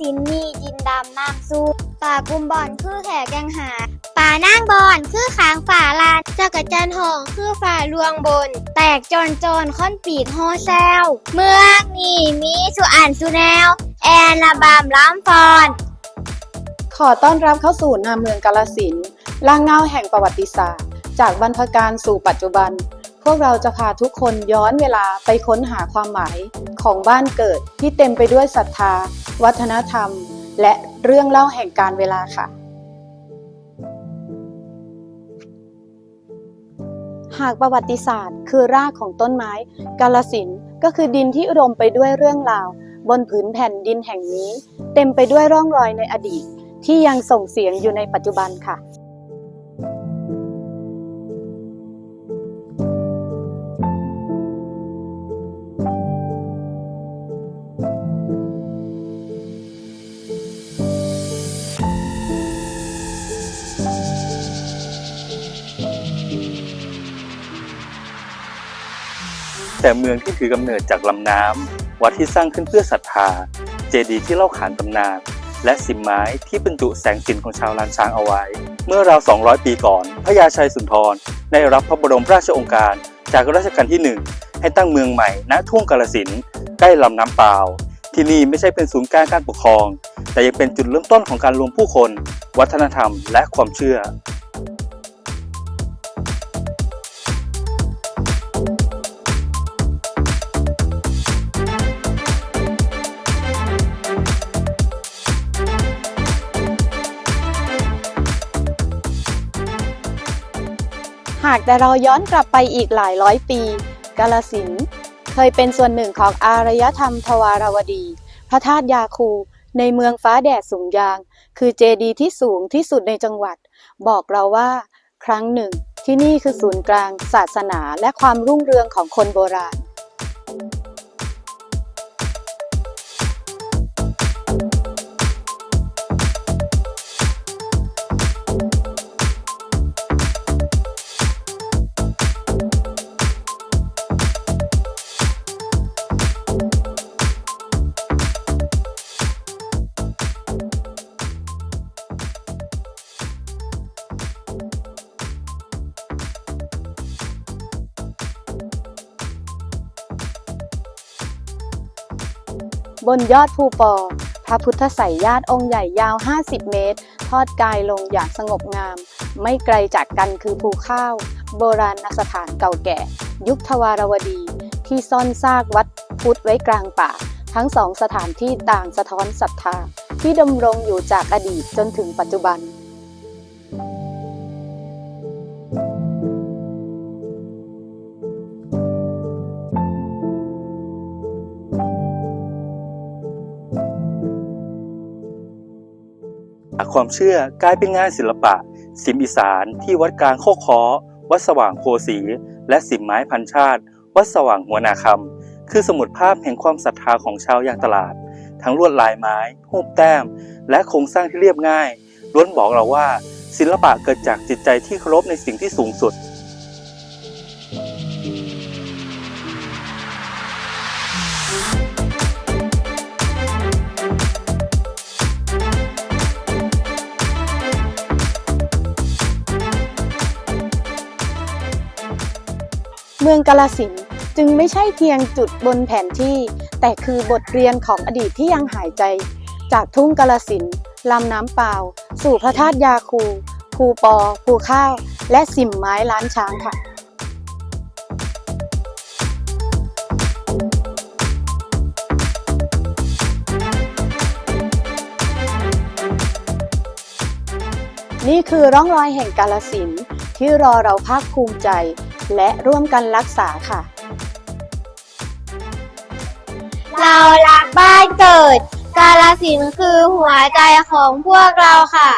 สินธุ์มีดินดำน้ำซุปปลากุมบอนคือแขกแกงหาปลานั่งบอนคือขางฝาลานจักรจันทร์หองคือฝาลวงบน แตกจนจนค่อนปีกโฮแซวเมืองนี่มีสุอ่านสุแนว แอนนาบามล้ำฟอน ขอต้อนรับเข้าสู่นาเมืองกาลสินล่างเงาแห่งประวัติศาสตร์ จากบรรพการสู่ปัจจุบัน พวกเราจะพาทุกคนย้อนเวลาไปค้นหาความหมายของบ้านเกิดที่เต็มไปด้วยศรัทธา วัฒนธรรม และเรื่องเล่าแห่งการเวลาค่ะ หากประวัติศาสตร์ คือรากของต้นไม้ กาลสินก็คือดินที่อุดมไปด้วยเรื่องราว บนผืนแผ่นดินแห่งนี้ เต็มไปด้วยร่องรอยในอดีต ที่ยังส่งเสียงอยู่ในปัจจุบันค่ะ แต่เมืองที่ถือกำเนิดจากลำน้ำวัดที่สร้างขึ้นเพื่อศรัทธา เจดีย์ที่เล่าขานตำนาน และสิมไม้ที่บรรจุแสงสินของชาวลานช้างเอาไว้ เมื่อราว 200 ปีก่อน พระยาชัยสุนทร ได้รับพระบรมราชโองการจากรัชกาลที่ 1 ให้ตั้งเมืองใหม่ณทุ่งกาลสินใกล้ลำน้ำเปล่าวที่นี่ไม่ใช่เป็นศูนย์กลางการปกครอง แต่ยังเป็นจุดเริ่มต้นของการรวมผู้คน วัฒนธรรม และความเชื่อากแต่เราย้อนกลับไปอีกหลายร้อยปี กาลสินธุ์เคยเป็นส่วนหนึ่งของอารยธรรมทวารวดี พระธาตุยาคูในเมืองฟ้าแดดสูงยาง คือเจดีย์ที่สูงที่สุดในจังหวัด บอกเราว่า ครั้งหนึ่ง ที่นี่คือศูนย์กลาง ศาสนาและความรุ่งเรืองของคนโบราณ บนยอดภูปอ พระพุทธไสยญาติองค์ใหญ่ยาว 50 เมตร ทอดกายลงอย่างสงบงาม ไม่ไกลจากกันคือภูข้าว โบราณสถานเก่าแก่ ยุคทวารวดี ที่ซ่อนซากวัดพุทธไว้กลางป่า ทั้งสองสถานที่ต่างสะท้อนศรัทธา ที่ดำรงอยู่จากอดีตจนถึงปัจจุบัน ความเชื่อกลายเป็นงานศิลปะ สิมอีสานที่วัดกลางโคกคอวัดสว่างโพสี และสิมไม้พันชาติ วัดสว่างหัวนาคำคือสมุดภาพแห่งความศรัทธาของชาวยางตลาด ทั้งลวดลายไม้รูปแต้ม และโครงสร้างที่เรียบง่าย ล้วนบอกเราว่า ศิลปะเกิดจากจิตใจที่เคารพในสิ่งที่สูงสุด เมืองกาลสินจึงไม่ใช่เพียงจุดบนแผนที่ แต่คือบทเรียนของอดีตที่ยังหายใจ จากทุ่งกาลสินลำน้ำเปล่า สู่พระธาตุยาคูภูปอภูข้าว และสิมไม้ล้านช้างค่ะนี่คือร่องรอยแห่งกาลสินที่รอเราภาคภูมิใจ และร่วมกันรักษาค่ะ เรารักบ้านเกิด กาลสินธุ์คือหัวใจของพวกเราค่ะ